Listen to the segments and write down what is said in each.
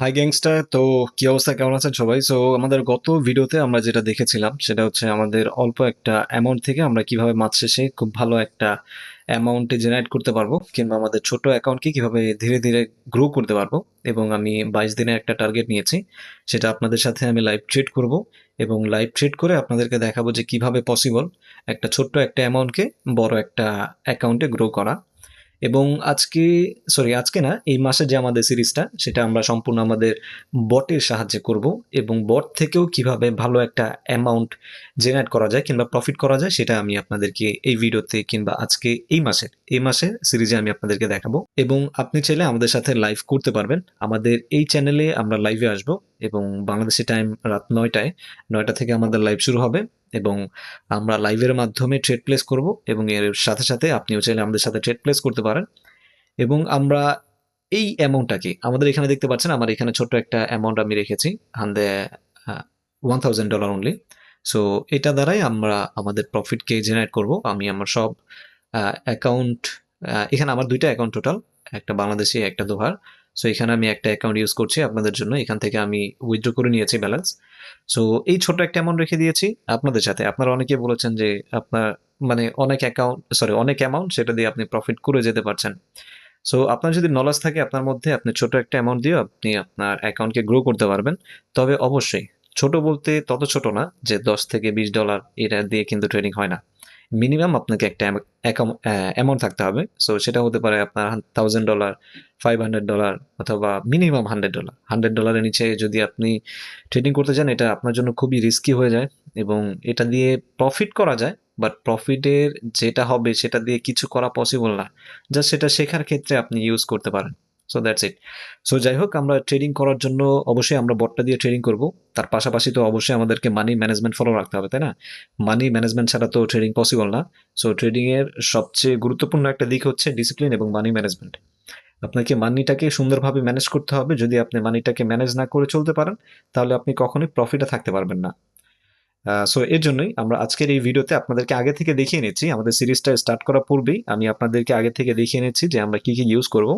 High gangster তো কি অবস্থা? কেমন আছেন সবাই? সো আমাদের গত ভিডিওতে আমরা যেটা দেখেছিলাম, সেটা হচ্ছে আমাদের অল্প একটা অ্যামাউন্ট থেকে আমরা কীভাবে মাস শেষে খুব ভালো একটা অ্যামাউন্টে জেনারেট করতে পারব, কিংবা আমাদের ছোট অ্যাকাউন্টকে কীভাবে ধীরে ধীরে গ্রো করতে পারব, এবং আমি বাইশ দিনের একটা টার্গেট নিয়েছি, সেটা আপনাদের সাথে আমি লাইভ ট্রেড করব, এবং লাইভ ট্রেড করে আপনাদেরকে দেখাবো যে কীভাবে পসিবল একটা ছোট্ট একটা অ্যামাউন্টকে বড় একটা অ্যাকাউন্টে গ্রো করা। এবং আজকে সরি আজকে না, এই মাসে যে আমাদের সিরিজটা, সেটা আমরা সম্পূর্ণ আমাদের বটের সাহায্যে করব এবং বট থেকেও কীভাবে ভালো একটা অ্যামাউন্ট জেনারেট করা যায় কিংবা প্রফিট করা যায়, সেটা আমি আপনাদেরকে এই ভিডিওতে কিংবা আজকে এই মাসের, এই মাসে সিরিজে আমি আপনাদেরকে দেখাবো। এবং আপনি চাইলে আমাদের সাথে লাইভ করতে পারবেন। আমাদের এই চ্যানেলে আমরা লাইভে আসব এবং বাংলাদেশি টাইম রাত নয়টায়, নয়টা থেকে আমাদের লাইভ শুরু হবে। এবং আমরা লাইভের মাধ্যমে ট্রেড প্লেস করব এবং এর সাথে সাথে আপনিও চাইলে আমাদের সাথে ট্রেড প্লেস করতে পারেন। এবং আমরা এই অ্যামাউন্টটাকে আমাদের এখানে দেখতে পাচ্ছেন, আমার এখানে ছোট্ট একটা অ্যামাউন্ট আমি রেখেছি হান্দে one thousand dollar only so এটা দ্বারাই আমরা আমাদের প্রফিটকে জেনারেট করব। আমি আমার সব অ্যাকাউন্ট এখানে আমার দুইটা অ্যাকাউন্ট টোটাল একটা বাংলাদেশি, একটা দোহার। সো এখানে আমি একটা অ্যাকাউন্ট ইউজ করছি আপনাদের জন্য। এখান থেকে আমি উইথড্র করে নিয়েছি ব্যালেন্স সো এই ছোট্ট একটা অ্যামাউন্ট রেখে দিয়েছি আপনাদের সাথে। আপনারা অনেকে বলেছেন যে আপনার মানে অনেক অ্যাকাউন্ট সরি অনেক অ্যামাউন্ট সেটা দিয়ে আপনি প্রফিট করে যেতে পারছেন। সো আপনার যদি নলেজ থাকে আপনার মধ্যে, আপনি ছোট একটা অ্যামাউন্ট দিয়ে আপনি আপনার অ্যাকাউন্টকে গ্রো করতে পারবেন। তবে অবশ্যই, ছোট বলতে তত ছোট না যে দশ থেকে বিশ ডলার এটা দিয়ে কিন্তু ট্রেডিং হয় না। মিনিমাম আপনাকে একটা অ্যামাউন্ট থাকতে হবে। সো সেটা হতে পারে আপনার thousand dollar five hundred dollar অথবা মিনিমাম হান্ড্রেড ডলার হান্ড্রেড ডলারের নিচে যদি আপনি ট্রেডিং করতে চান, এটা আপনার জন্য খুবই রিস্কি হয়ে যায় এবং এটা দিয়ে প্রফিট করা যায়। বাট প্রফিটের যেটা হবে সেটা দিয়ে কিছু করা পসিবল না। জাস্ট সেটা শেখার ক্ষেত্রে আপনি ইউজ করতে পারেন। সো দ্যাটস ইট সো যাই হোক আমরা ট্রেডিং করার জন্য অবশ্যই আমরা বটটা দিয়ে ট্রেডিং করব। তার পাশাপাশি তো অবশ্যই আমাদেরকে মানি ম্যানেজমেন্ট ফলো রাখতে হবে, তাই না? মানি ম্যানেজমেন্ট ছাড়া তো ট্রেডিং পসিবল না। সো ট্রেডিংয়ের সবচেয়ে গুরুত্বপূর্ণ একটা দিক হচ্ছে ডিসিপ্লিন এবং মানি ম্যানেজমেন্ট আপনাকে মানিটাকে সুন্দরভাবে ম্যানেজ করতে হবে। যদি আপনি মানিটাকে ম্যানেজ না করে চলতে পারেন, তাহলে আপনি কখনোই প্রফিটে থাকতে পারবেন না। সো এর জন্যই আমরা আজকের এই ভিডিওতে আপনাদেরকে আগে থেকে দেখিয়ে নিচ্ছি, আমাদের সিরিজটা স্টার্ট করার পূর্বেই আমি আপনাদেরকে আগে থেকে দেখিয়ে নিচ্ছি যে আমরা কি কি ইউজ করব।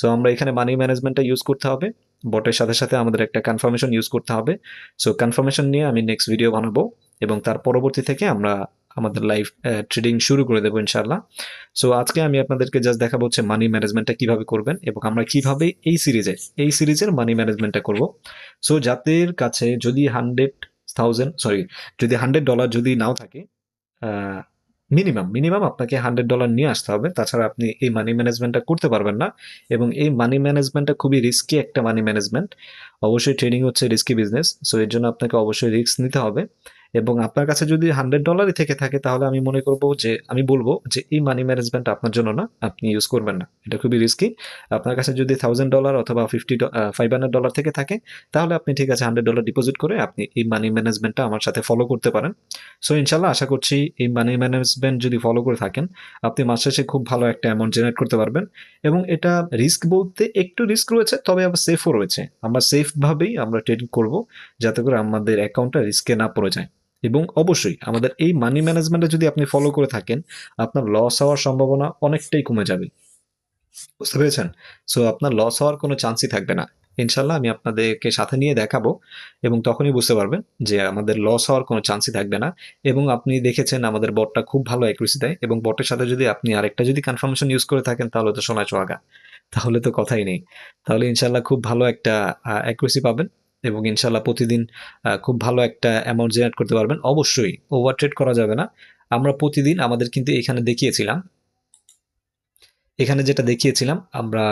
সো আমরা এখানে মানি ম্যানেজমেন্টটা ইউজ করতে হবে বটের সাথে সাথে আমাদের একটা কনফার্মেশন ইউজ করতে হবে। সো কনফার্মেশন নিয়ে আমি নেক্সট ভিডিও বানাবো এবং তার পরবর্তী থেকে আমরা আমাদের লাইভ ট্রেডিং শুরু করে দেবো ইনশাল্লাহ সো আজকে আমি আপনাদেরকে জাস্ট দেখাবো হচ্ছে মানি ম্যানেজমেন্টটা কীভাবে করবেন এবং আমরা কীভাবে এই সিরিজে এই সিরিজের মানি ম্যানেজমেন্টটা করব। সো যাদের কাছে যদি হান্ড্রেড থাউজেন্ড সরি যদি হান্ড্রেড ডলার যদি নাও থাকে মিনিমাম মিনিমাম আপনাকে হান্ড্রেড ডলার নিয়ে আসতে হবে। তাছাড়া আপনি এই মানি ম্যানেজমেন্টটা করতে পারবেন না। এবং এই মানি ম্যানেজমেন্টটা খুবই রিস্কি একটা মানি ম্যানেজমেন্ট অবশ্যই ট্রেডিং হচ্ছে রিস্কি বিজনেস সো এর জন্য আপনাকে অবশ্যই রিস্ক নিতে হবে। এবং আপনার কাছে যদি হান্ড্রেড ডলারই থেকে থাকে, তাহলে আমি মনে করব যে, আমি বলব যে, এই মানি ম্যানেজমেন্ট আপনার জন্য না, আপনি ইউজ করবেন না। এটা খুবই রিস্কি আপনার কাছে যদি থাউজেন্ড ডলার অথবা ফিফটি ফাইভ হান্ড্রেড ডলার থেকে থাকে, তাহলে আপনি ঠিক আছে হান্ড্রেড ডলার ডিপোজিট করে আপনি এই মানি ম্যানেজমেন্টটা আমার সাথে ফলো করতে পারেন। সো ইনশাল্লাহ আশা করছি এই মানি ম্যানেজমেন্ট যদি ফলো করে থাকেন, আপনি মাস শেষে খুব ভালো একটা অ্যামাউন্ট জেনারেট করতে পারবেন। এবং এটা রিস্ক বলতে একটু রিস্ক রয়েছে, তবে আবার সেফও রয়েছে। আমরা সেফভাবেই আমরা ট্রেডিং করব, যাতে করে আমাদের অ্যাকাউন্টটা রিস্কে না পড়ে যায়। এবং অবশ্যই আমাদের এই মানি ম্যানেজমেন্টে যদি আপনি ফলো করে থাকেন, আপনার লস হওয়ার সম্ভাবনা অনেকটাই কমে যাবে। বুঝতে পেরেছেন? সো আপনার লস হওয়ার কোনো চান্সই থাকবে না। ইনশাল্লাহ আমি আপনাদেরকে সাথে নিয়ে দেখাবো এবং তখনই বুঝতে পারবেন যে আমাদের লস হওয়ার কোনো চান্সই থাকবে না এবং আপনি দেখেছেন আমাদের বটটা খুব ভালো অ্যাকুরেসি দেয় এবং বটের সাথে যদি আপনি আরেকটা যদি কনফার্মেশন ইউজ করে থাকেন, তাহলে তো সোনা চোয়াগা। তাহলে তো কথাই নেই। তাহলে ইনশাল্লাহ খুব ভালো একটা অ্যাকুরেসি পাবেন। এবং ইনশাল্লাহ প্রতিদিন খুব ভালো একটা অ্যামাউন্ট জেনারেট করতে পারবেন। অবশ্যই ওভার ট্রেড করা যাবে না। আমরা প্রতিদিন আমাদের কিন্তু এখানে দেখিয়েছিলাম। এখানে যেটা দেখিয়েছিলাম, আমরা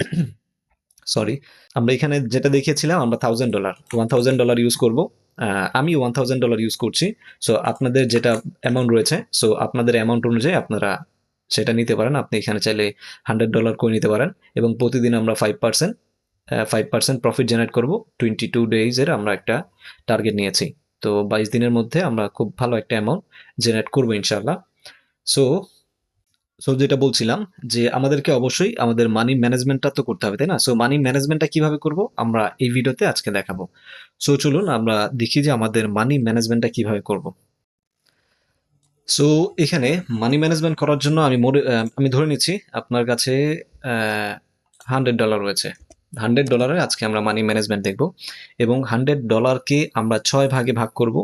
সরি আমরা এখানে যেটা দেখিয়েছিলাম, আমরা thousand dollar one thousand dollar use করব। আমি ওয়ান থাউজেন্ড ডলার ইউজ করছি। সো আপনাদের যেটা অ্যামাউন্ট রয়েছে সো আপনাদের অ্যামাউন্ট অনুযায়ী আপনারা সেটা নিতে পারেন। আপনি এখানে চাইলে হান্ড্রেড ডলার করে নিতে পারেন এবং প্রতিদিন আমরা five percent five percent profit generate করব। টোয়েন্টি টু ডেইজের আমরা একটা টার্গেট নিয়েছি। তো বাইশ দিনের মধ্যে আমরা খুব ভালো একটা অ্যামাউন্ট জেনারেট করব ইনশাল্লাহ সো সো যেটা বলছিলাম যে আমাদেরকে অবশ্যই আমাদের মানি ম্যানেজমেন্টটা তো করতে হবে, তাই না? সো মানি ম্যানেজমেন্টটা কীভাবে করব আমরা এই ভিডিওতে আজকে দেখাবো। সো চলুন আমরা দেখি যে আমাদের মানি ম্যানেজমেন্টটা কীভাবে করব। সো এখানে মানি ম্যানেজমেন্ট করার জন্য আমি আমি ধরে নিচ্ছি আপনার কাছে হান্ড্রেড ডলার রয়েছে। হান্ড্রেড ডলারের আজকে আমরা মানি ম্যানেজমেন্ট দেখব এবং হান্ড্রেড ডলারকে আমরা ছয় ভাগে ভাগ করব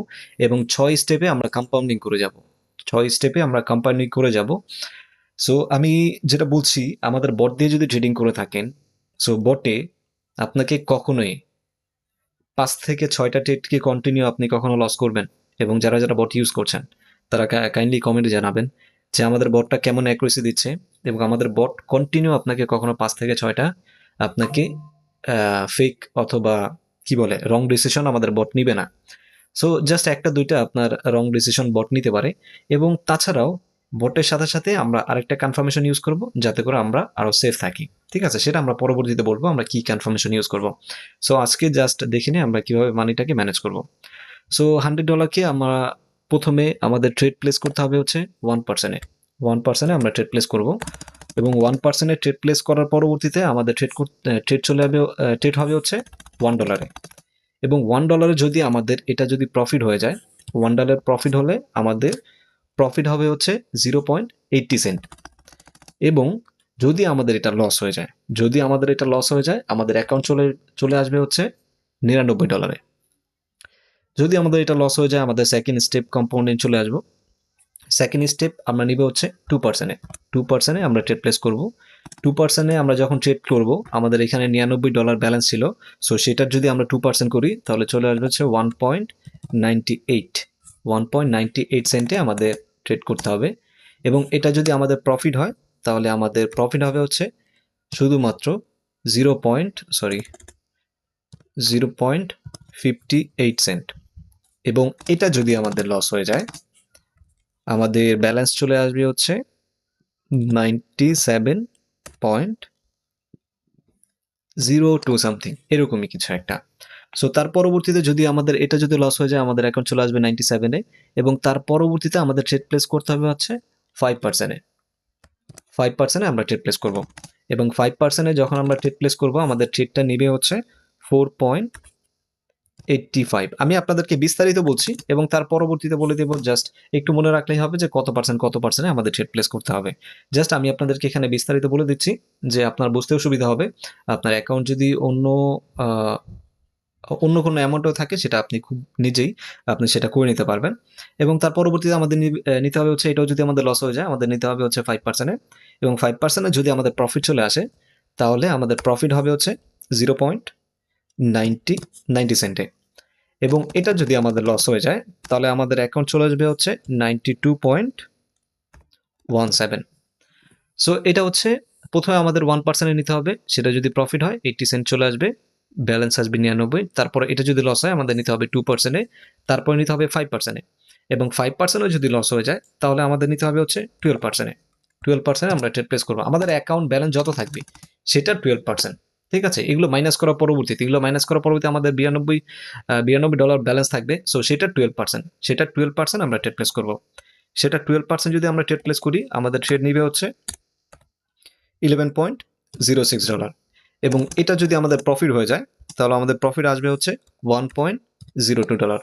এবং ছয় স্টেপে আমরা কম্পাউন্ডিং করে যাব। ছয় স্টেপে আমরা কম্পাউন্ডিং করে যাব। সো আমি যেটা বলছি, আমাদের বট দিয়ে যদি ট্রেডিং করে থাকেন সো বটে আপনাকে কখনোই পাঁচ থেকে ছয়টা ট্রেডকে কন্টিনিউ আপনি কখনো লস করবেন এবং যারা যারা বট ইউজ করছেন, তারা কাইন্ডলি কমেন্টে জানাবেন যে আমাদের বটটা কেমন অ্যাকুরেসি দিচ্ছে এবং আমাদের বট কন্টিনিউ আপনাকে কখনো পাঁচ থেকে ছয়টা আপনাকে ফেক অথবা কি বলে রং ডিসিশন আমাদের বট নিবে না। সো জাস্ট একটা দুইটা আপনার রং ডিসিশন বট নিতে পারে এবং তাছাড়াও বটের সাথে সাথে আমরা আরেকটা কনফার্মেশন ইউজ করব যাতে করে আমরা আরও সেফ থাকি। ঠিক আছে? সেটা আমরা পরবর্তীতে বলব, আমরা কি কনফার্মেশন ইউজ করব। সো আজকে জাস্ট দেখে নিই আমরা কীভাবে মানিটাকে ম্যানেজ করব। সো হান্ড্রেড ডলারকে আমরা প্রথমে আমাদের ট্রেড প্লেস করতে হবে হচ্ছে ওয়ান পার্সেন্টে ওয়ান পার্সেন্টে আমরা ট্রেড প্লেস করব। এবং ওয়ান পার্সেন্টে ট্রেড প্লেস করার পরবর্তীতে আমাদের ট্রেড ট্রেড চলে যাবে ট্রেড হবে হচ্ছে ওয়ান ডলারে এবং ওয়ান ডলারে যদি আমাদের এটা যদি প্রফিট হয়ে যায় ওয়ান ডলার প্রফিট হলে আমাদের প্রফিট হবে হচ্ছে জিরো পয়েন্ট এইটটি সেন্ট এবং যদি আমাদের এটা লস হয়ে যায়, যদি আমাদের এটা লস হয়ে যায়, আমাদের অ্যাকাউন্ট চলে চলে আসবে হচ্ছে নিরানব্বই ডলারে যদি আমাদের এটা লস হয়ে যায়, আমাদের সেকেন্ড স্টেপ কম্পাউন্ডিং চলে আসব। সেকেন্ড স্টেপ আমরা নিবে হচ্ছে টু পার্সেন্টে টু পার্সেন্টে আমরা ট্রেড প্লেস করব। টু পার্সেন্টে আমরা যখন ট্রেড করব, আমাদের এখানে নিরানব্বই ডলার ব্যালেন্স ছিল। সো সেটার যদি আমরা টু পার্সেন্ট করি, তাহলে চলে আসবে হচ্ছে one point ninety eight one point ninety eight সেন্টে আমাদের ট্রেড করতে হবে। এবং এটা যদি আমাদের প্রফিট হয়, তাহলে আমাদের প্রফিট হবে হচ্ছে শুধুমাত্র zero point sorry zero point fifty eight cent এবং এটা যদি আমাদের লস হয়ে যায় আমাদের ব্যালেন্স চলে আসবে হচ্ছে ninety seven point zero two something এরকমই কিছু একটা। সো তার পরবর্তীতে যদি আমাদের, এটা যদি লস হয়ে যায়, আমাদের অ্যাকাউন্ট চলে আসবে নাইনটি সেভেনে এবং তার পরবর্তীতে আমাদের ট্রেড প্লেস করতে হবে হচ্ছে ফাইভ পার্সেন্টে ফাইভ পার্সেন্টে আমরা ট্রেড প্লেস করব। এবং ফাইভ পার্সেন্টে যখন আমরা ট্রেড প্লেস করব, আমাদের ট্রেডটা নেবে হচ্ছে ফোর পয়েন্ট এইটটি ফাইভ আমি আপনাদেরকে বিস্তারিত বলছি এবং তার পরবর্তীতে বলে দেবো জাস্ট একটু মনে রাখলেই হবে যে কত পার্সেন্ট কত পার্সেন্টে আমাদের ট্রেড প্লেস করতে হবে। জাস্ট আমি আপনাদেরকে এখানে বিস্তারিত বলে দিচ্ছি যে আপনার বুঝতেও সুবিধা হবে। আপনার অ্যাকাউন্ট যদি অন্য অন্য কোনো অ্যামাউন্টও থাকে সেটা আপনি খুব নিজেই আপনি সেটা করে নিতে পারবেন। এবং তার পরবর্তীতে আমাদের নিতে হবে হচ্ছে এটাও যদি আমাদের লস হয়ে যায়, আমাদের নিতে হবে হচ্ছে ফাইভ পার্সেন্টে এবং ফাইভ পার্সেন্টে যদি আমাদের প্রফিট চলে আসে, তাহলে আমাদের প্রফিট হবে হচ্ছে জিরো পয়েন্ট নাইনটি নাইনটি সেন্টে এবং এটা যদি আমাদের লস হয়ে যায়, তাহলে আমাদের অ্যাকাউন্ট চলে আসবে হচ্ছে ninety two point one seven so এটা হচ্ছে প্রথমে আমাদের ওয়ান পার্সেন্টে নিতে হবে, সেটা যদি প্রফিট হয় এইটটি সেন্ট চলে আসবে ব্যালেন্স আসবে নিরানব্বই, তারপরে এটা যদি লস হয়, আমাদের নিতে হবে টু পার্সেন্টে তারপরে নিতে হবে ফাইভ পার্সেন্টে এবং ফাইভ পার্সেন্টও যদি লস হয়ে যায়, তাহলে আমাদের নিতে হবে হচ্ছে টুয়েলভ পার্সেন্টে টুয়েলভ পার্সেন্ট আমরা ট্রেড প্লেস করব। আমাদের অ্যাকাউন্ট ব্যালেন্স যত থাকবে, সেটা টুয়েলভ পার্সেন্ট ঠিক আছে? এগুলো মাইনাস করার পরবর্তীতে, এগুলো মাইনাস করার পরবর্তীতে আমাদের বিরানব্বই বিরানব্বই ডলার ব্যালেন্স থাকবে। সো সেটা টুয়েলভ পার্সেন্ট সেটা টুয়েলভ পার্সেন্ট আমরা ট্রেড প্লেস করব। সেটা টুয়েলভ পার্সেন্ট যদি আমরা ট্রেড প্লেস করি, আমাদের ট্রেড নিবে হচ্ছে eleven point zero six dollar এবং এটা যদি আমাদের প্রফিট হয়ে যায়, তাহলে আমাদের প্রফিট আসবে হচ্ছে one point zero two dollar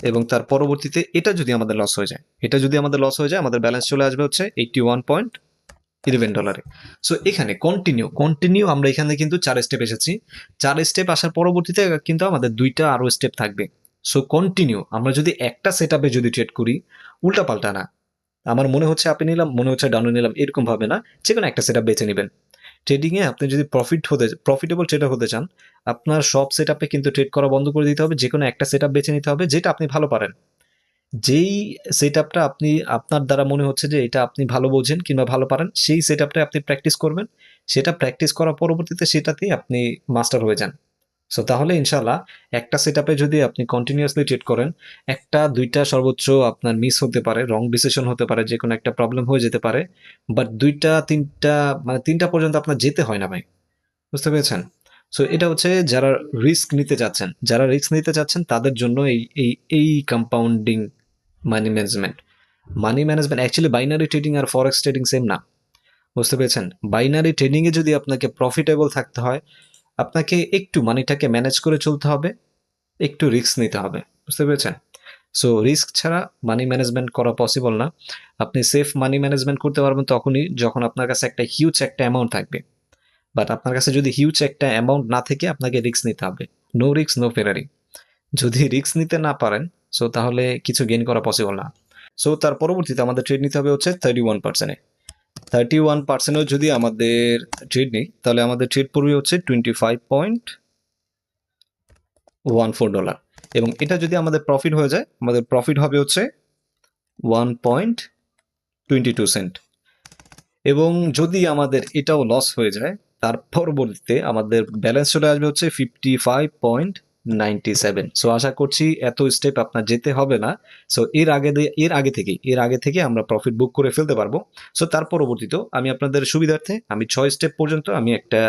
এবং তার পরবর্তীতে এটা যদি আমাদের লস হয়ে যায়, এটা যদি আমাদের লস হয়ে যায়, আমাদের ব্যালেন্স চলে আসবে হচ্ছে এইটটি ওয়ান পয়েন্ট ইলেভেন ডলারে সো এখানে কন্টিনিউ কন্টিনিউ আমরা এখানে কিন্তু চার স্টেপ এসেছি। চার স্টেপ আসার পরবর্তীতে কিন্তু আমাদের দুইটা আরও স্টেপ থাকবে। সো কন্টিনিউ আমরা যদি একটা সেট যদি ট্রেড করি, উল্টাপাল্টা না। আমার মনে হচ্ছে আপনি নিলাম, মনে হচ্ছে ডাউনে নিলাম, এরকম ভাবে না। যে কোনো একটা সেট বেছে নেবেন। ট্রেডিংয়ে আপনি যদি প্রফিট হতে প্রফিটেবল ট্রেডার হতে চান, আপনার সব সেট কিন্তু ট্রেড করা বন্ধ করে দিতে হবে। যে কোনো একটা সেট বেছে নিতে হবে, যেটা আপনি ভালো পারেন। যেই সেট আপনি, আপনার দ্বারা মনে হচ্ছে যে এটা আপনি ভালো বোঝেন কিংবা ভালো পারেন, সেই সেট আপনি প্র্যাকটিস করবেন। সেটা প্র্যাকটিস করার পরবর্তীতে সেটাতেই আপনি মাস্টার হয়ে যান। সো তাহলে ইনশাল্লাহ একটা সেট যদি আপনি কন্টিনিউয়াসলি ট্রিট করেন, একটা, দুইটা সর্বোচ্চ আপনার মিস হতে পারে রং ডিসিশন হতে পারে যে কোনো একটা প্রবলেম হয়ে যেতে পারে বাট দুইটা, তিনটা মানে তিনটা পর্যন্ত আপনার যেতে হয় না ভাই। বুঝতে পেরেছেন? সো এটা হচ্ছে যারা রিস্ক নিতে চাচ্ছেন যারা রিস্ক নিতে চাচ্ছেন তাদের জন্য এই এই এই compounding money management money management actually binary trading আর ফরেক্স ট্রেডিং সেম না। বুঝতে পেরেছেন? বাইনারি ট্রেডিংয়ে যদি আপনাকে প্রফিটেবল থাকতে হয়, আপনাকে একটু মানিটাকে ম্যানেজ করে চলতে হবে, একটু রিস্ক নিতে হবে। বুঝতে পেরেছেন? সো রিস্ক ছাড়া মানি ম্যানেজমেন্ট করা পসিবল না। আপনি সেফ মানি ম্যানেজমেন্ট করতে পারবেন তখনই যখন আপনার কাছে একটা হিউজ একটা অ্যামাউন্ট থাকবে। বাট আপনার কাছে যদি হিউজ একটা অ্যামাউন্ট না থেকে আপনাকে রিস্ক নিতে হবে। নো রিস্ক নো ফেরারি যদি রিস্ক নিতে না পারেন সো তাহলে কিছু গেইন করা পসিবল না। সো তার পরবর্তীতে আমাদের ট্রেড নিতে হবে হচ্ছে থার্টি ওয়ান পার্সেন্টে থার্টি ওয়ান পার্সেন্টও যদি আমাদের ট্রেড নিই, তাহলে আমাদের ট্রেড পড়বে হচ্ছে twenty five point one four dollar এবং এটা যদি আমাদের প্রফিট হয়ে যায়, আমাদের প্রফিট হবে হচ্ছে one point twenty two cent এবং যদি আমাদের এটাও লস হয়ে যায় তার পরবর্তীতে আমাদের ব্যালেন্স চলে আসবে হচ্ছে fifty five point ninety seven so আশা করছি এত স্টেপ আপনার যেতে হবে না। সো এর আগে এর আগে থেকেই, এর আগে থেকে আমরা প্রফিট বুক করে ফেলতে পারব। সো তার পরবর্তীতেও আমি আপনাদের সুবিধার্থে, আমি ছয় স্টেপ পর্যন্ত আমি একটা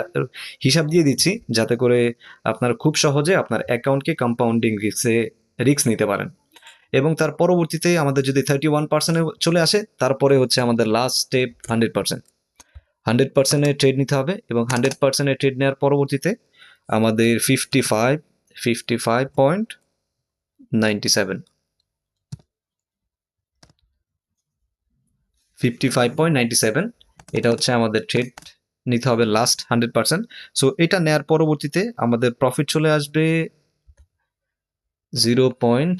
হিসাব দিয়ে দিচ্ছি, যাতে করে আপনার খুব সহজে আপনার অ্যাকাউন্টকে কম্পাউন্ডিং রিক্সে রিস্ক নিতে পারেন। এবং তার পরবর্তীতে আমাদের যদি থার্টি ওয়ান পার্সেন্টে চলে আসে, তারপরে হচ্ছে আমাদের last step hundred percent hundred পার্সেন্টের ট্রেড নিতে হবে এবং হান্ড্রেড পার্সেন্টের ট্রেড নেওয়ার পরবর্তীতে আমাদের fifty five fifty five point ninety seven fifty five point ninety seven এটা হচ্ছে আমাদের ট্রেড নিতে হবে লাস্ট হান্ড্রেড পার্সেন্ট। সো এটা নেয়ার পরবর্তীতে আমাদের প্রফিট চলে আসবে zero point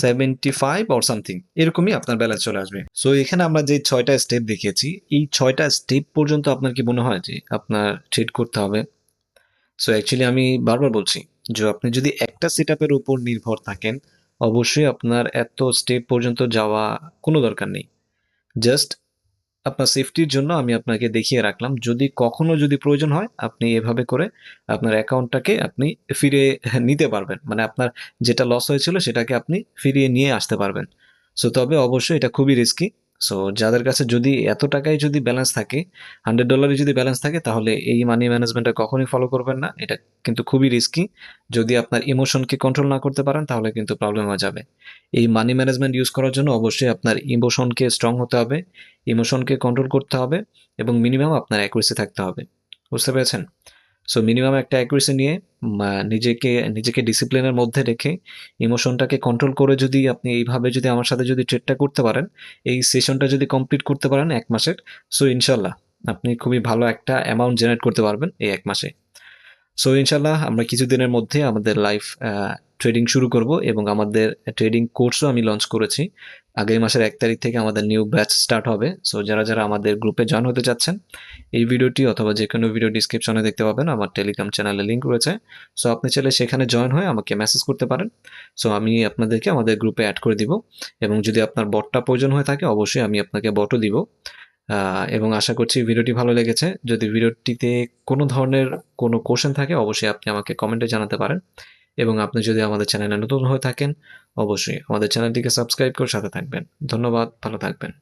seventy five or something এরকমই আপনার ব্যালেন্স চলে আসবে। সো এখানে আমরা যে ছয়টা স্টেপ দেখিয়েছি, এই ছয়টা স্টেপ পর্যন্ত আপনার কি মনে হয় যে আপনার ট্রেড করতে হবে? সো অ্যাকচুয়ালি আমি বারবার বলছি, যে আপনি যদি একটা সেট আপের উপর নির্ভর থাকেন, অবশ্যই আপনার এত স্টেপ পর্যন্ত যাওয়া কোনো দরকার নেই। জাস্ট আপনার সেফটির জন্য আমি আপনাকে দেখিয়ে রাখলাম। যদি কখনো যদি প্রয়োজন হয়, আপনি এভাবে করে আপনার অ্যাকাউন্টটাকে আপনি ফিরে নিতে পারবেন। মানে আপনার যেটা লস হয়েছিল, সেটাকে আপনি ফিরিয়ে নিয়ে আসতে পারবেন। সো তবে অবশ্যই এটা খুবই রিস্কি সো যাদের কাছে যদি এত টাকায় যদি ব্যালেন্স থাকে হান্ড্রেড ডলারে যদি ব্যালেন্স থাকে, তাহলে এই মানি ম্যানেজমেন্টটা কখনোই ফলো করবেন না। এটা কিন্তু খুবই রিস্কি যদি আপনার ইমোশনকে কন্ট্রোল না করতে পারেন, তাহলে কিন্তু প্রবলেম হয়ে যাবে। এই মানি ম্যানেজমেন্ট ইউজ করার জন্য অবশ্যই আপনার ইমোশনকে স্ট্রং হতে হবে ইমোশনকে কন্ট্রোল করতে হবে এবং মিনিমাম আপনার অ্যাকুরেসি থাকতে হবে। বুঝতে পেরেছেন? সো মিনিমাম একটা অ্যাকুরেসি নিয়ে নিজেকে নিজেকে ডিসিপ্লিনের মধ্যে রেখে ইমোশনটাকে কন্ট্রোল করে যদি আপনি এইভাবে যদি আমার সাথে যদি ট্রেডটা করতে পারেন, এই সেশনটা যদি কমপ্লিট করতে পারেন এক মাসের সো ইনশাল্লাহ আপনি খুবই ভালো একটা অ্যামাউন্ট জেনারেট করতে পারবেন এই এক মাসে। সো ইনশাল্লাহ আমরা কিছুদিনের মধ্যে আমাদের লাইভ ট্রেডিং শুরু করব এবং আমাদের ট্রেডিং কোর্সও আমি লঞ্চ করেছি। আগামী মাসের এক তারিখ থেকে আমাদের নিউ ব্যাচ স্টার্ট হবে। সো যারা যারা আমাদের গ্রুপে জয়েন হতে চাচ্ছেন, এই ভিডিওটি অথবা যে কোনো ভিডিও ডিসক্রিপশনে দেখতে পাবেন। আমার টেলিগ্রাম চ্যানেলে লিঙ্ক রয়েছে। সো আপনি চাইলে সেখানে জয়েন হয়ে আমাকে মেসেজ করতে পারেন। সো আমি আপনাদেরকে আমাদের গ্রুপে অ্যাড করে দিব। এবং যদি আপনার বটটা প্রয়োজন হয়ে থাকে, অবশ্যই আমি আপনাকে বটও দিব। এবং আশা করছি ভিডিওটি ভালো লেগেছে। যদি ভিডিওটিতে কোনো ধরনের কোনো কোশ্চেন থাকে, অবশ্যই আপনি আমাকে কমেন্টে জানাতে পারেন। এবং আপনি যদি আমাদের চ্যানেলে নতুন হয়ে থাকেন, অবশ্যই আমাদের চ্যানেলটিকে সাবস্ক্রাইব করে সাথে থাকবেন। ধন্যবাদ, ভালো থাকবেন।